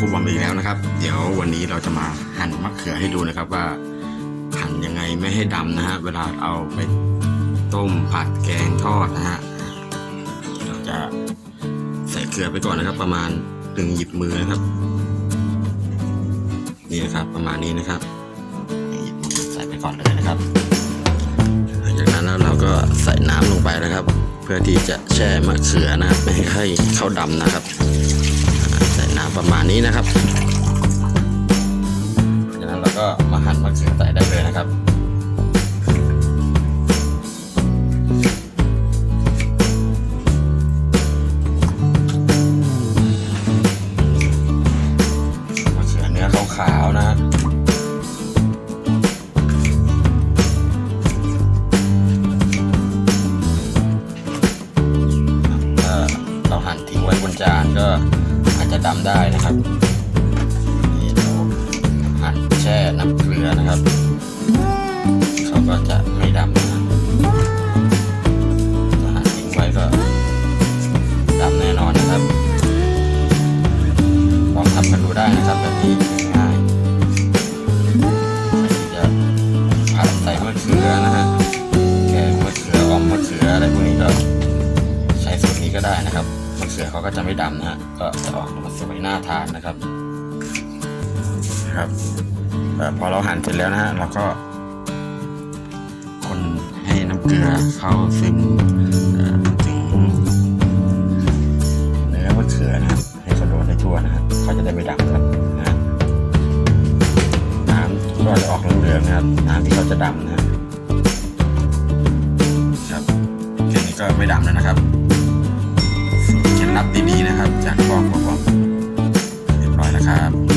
ครูบอกไปแล้วนะครับ เดี๋ยววันนี้เราจะมาหั่นมะเขือให้ดูนะครับว่าหั่นยังไงไม่ให้ดำนะฮะเวลาเอาไปต้มผัดแกงทอดนะฮะเราจะใส่เกลือไปก่อนนะครับ ประมาณหนึ่งหยิบมือนะครับ นี่นะครับประมาณนี้นะครับหยิบมือใส่ไปก่อนเลยนะครับหลังจากนั้นแล้วเราก็ใส่น้ำลงไปนะครับ เพื่อที่จะแช่มะเขือนะครับไม่ให้เข้าดำนะครับ ใส่น้ำประมาณนี้นะครับจากนั้นเราก็มาหั่นมะเขือใส่ได้เลยนะครับมะเขือเนื้อขาวๆนะฮะถ้าเราหั่นทิ้งไว้บนจานก็ จะดำได้นะครับนี่เราหั่นแช่น้ำเกลือนะครับเขาก็จะไม่ดำนะถ้าหั่นทิ้งไว้ก็ดำแน่นอนนะครับลองทำกันดูได้นะครับแบบนี้ง่ายใครจะผัดใส่มะเขือนะ มะเขือเขาก็จะไม่ดำนะฮะก็จะออกมาสวยน่าทานนะครับนะครับเอ่อพอเราหั่นเสร็จแล้วนะฮะเราก็ คนให้น้ำเกลือเข้าซึมเอ่อถึงเนื้อมะเขือนะครับให้เขาโดนได้ทั่วนะครับเขาจะได้ไม่ดำครับนะฮะน้ำก็จะออกเหลืองๆนะครับน้ำที่เขาจะดำนะครับครับแค่นี้ก็ไม่ดำแล้วนะครับับดีๆนะครับ จากกล้องกล้องเรียบร้อยแล้วครับ